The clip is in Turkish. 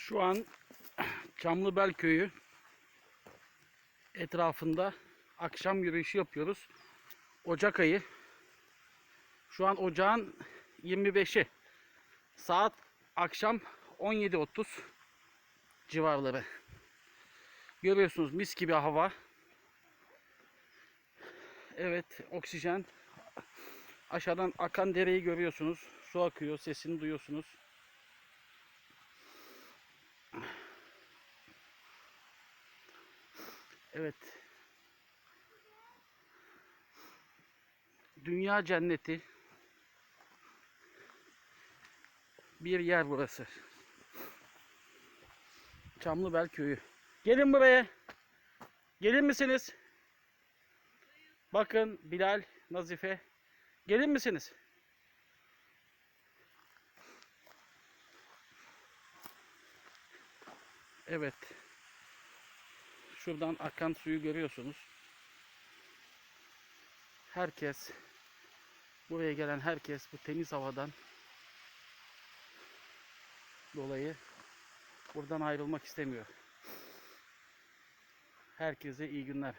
Şu an Çamlıbel Köyü etrafında akşam yürüyüşü yapıyoruz. Ocak ayı. Şu an ocağın 25'i. Saat akşam 17.30 civarları. Görüyorsunuz mis gibi hava. Evet oksijen. Aşağıdan akan dereyi görüyorsunuz. Su akıyor. Sesini duyuyorsunuz. Evet. Dünya cenneti bir yer burası. Çamlıbel köyü. Gelin buraya. Gelin misiniz? Bakın Bilal, Nazife. Gelin misiniz? Evet. Şuradan akan suyu görüyorsunuz. Herkes buraya gelen herkes bu temiz havadan dolayı buradan ayrılmak istemiyor. Herkese iyi günler.